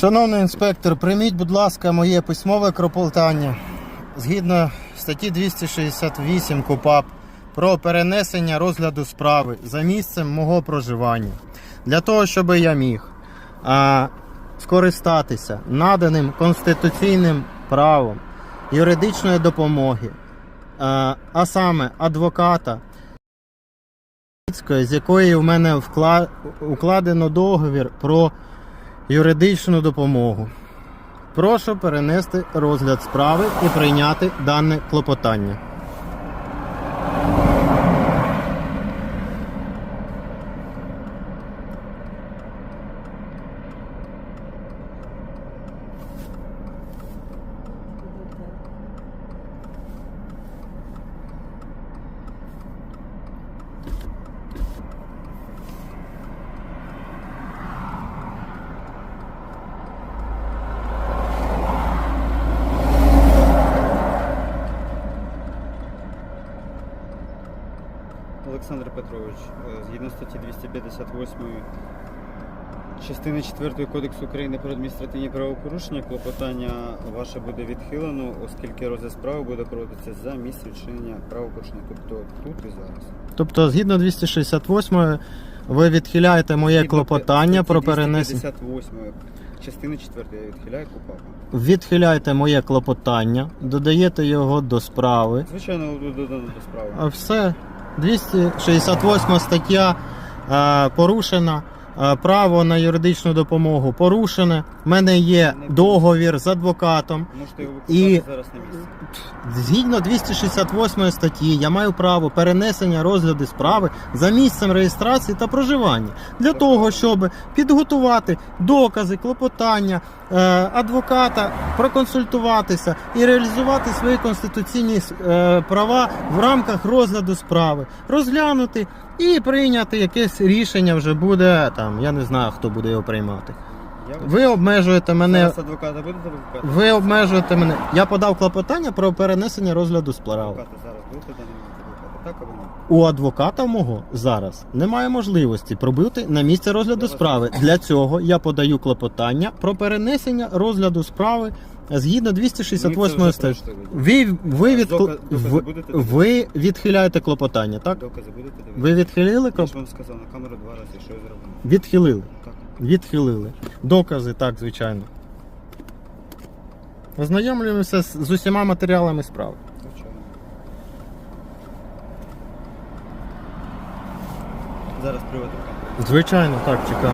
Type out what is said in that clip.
Шановний інспектор, прийміть, будь ласка, моє письмове клопотання згідно статті 268 КУПАП про перенесення розгляду справи за місцем мого проживання. Для того, щоб я міг а, скористатися наданим конституційним правом юридичної допомоги, а, а саме адвоката, з якої в мене укладено договір про юридичну допомогу. Прошу перенести розгляд справи і прийняти дане клопотання. Олександр Петрович, е, згідно статті 258 частини 4 Кодексу України про адміністративні правопорушення, клопотання ваше буде відхилено, оскільки розгляд справи буде проводитися за місце вчинення правопорушення, тобто тут і зараз. Тобто, згідно 268 ви відхиляєте моє Згідно клопотання про перенесення. 258 частини 4 я відхиляю КУПАПа. Відхиляєте моє клопотання, додаєте його до справи. Звичайно, додано до справи. А все. 268 стаття е, порушена. Е, Право на юридичну допомогу порушене. У мене є договір з адвокатом. Можете його І- зараз на місці. Згідно 268 статті, я маю право перенесення розгляду справи за місцем реєстрації та проживання для того, щоб підготувати докази, клопотання адвоката, проконсультуватися і реалізувати свої конституційні е, права в рамках розгляду справи, розглянути і прийняти якесь рішення вже буде там. Я не знаю, хто буде його приймати. Ви обмежуєте мене. Адвоката будете? Ви обмежуєте мене. Я подав клопотання про перенесення розгляду справи. Так або ні? У адвоката мого зараз немає можливості пробити на місце розгляду справи. Для цього я подаю клопотання про перенесення розгляду справи згідно 268 Ми це статті. Ви, ви. Докази ви, будете ви відхиляєте клопотання, так? Докази будете дивитися? Ви відхилили Я клоп... ж вам сказав на камеру два рази, що я зробив. Відхилили. Так. Відхилили. Докази, так, звичайно. Ознайомлюємося з, з усіма матеріалами справи. Звичайно. Зараз приводу. Звичайно, так, чекаю.